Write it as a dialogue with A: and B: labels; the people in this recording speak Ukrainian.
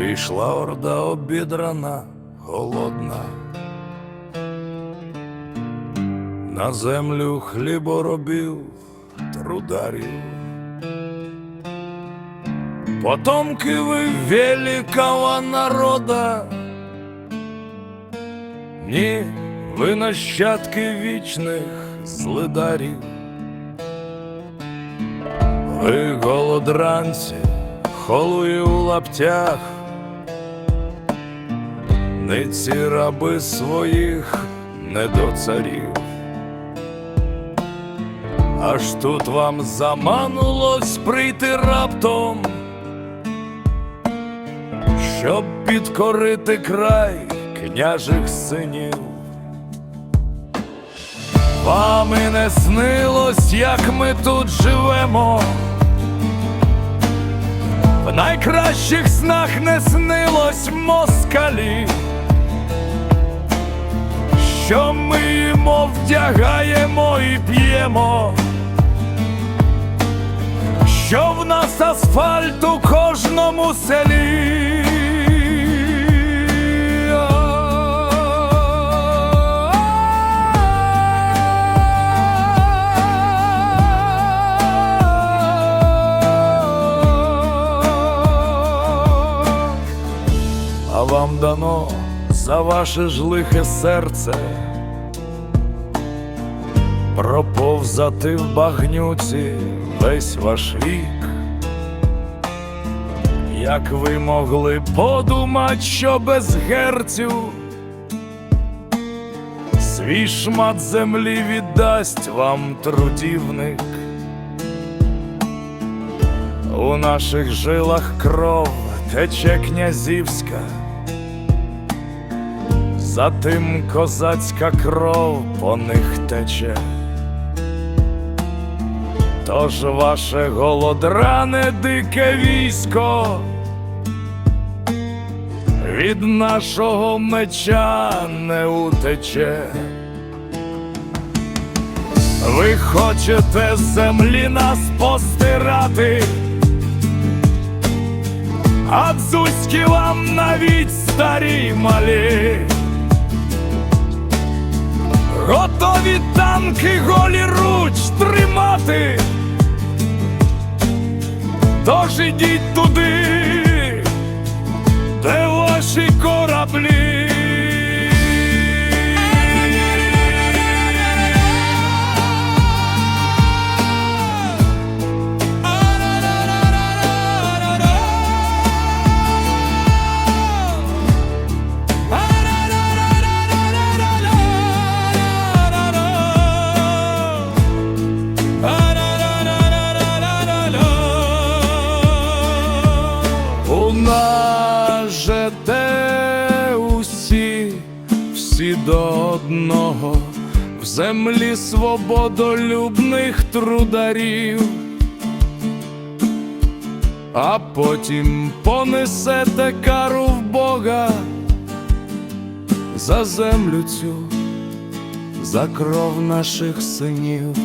A: Війшла орда обідрана, голодна. На землю хліборобів, трударів. Потомки ви великого народа. Ні, ви нащадки вічних злидарів. Ви голодранці, холуї у лаптях, не ці раби своїх не до царів. Аж тут вам заманулось прийти раптом, щоб підкорити край княжих синів. Вам і не снилось, як ми тут живемо. В найкращих снах не снилось москалі, що ми їмо, вдягаємо і п'ємо, що в нас асфальт у кожному селі. А вам дано за ваше ж лихе серце проповзати в багнюці весь ваш вік. Як ви могли подумать, що без герцю свій шмат землі віддасть вам трудівник? У наших жилах кров тече князівська, за тим козацька кров по них тече. Тож ваше голодране дике військо від нашого меча не утече. Ви хочете з землі нас постирати, а дзузьки вам навіть старі малі. Готові танки голі руч тримати. Тож ідіть туди, де ваші кораблі. До одного, в землі свободолюбних трударів, а потім понесете кару в Бога за землю цю, за кров наших синів.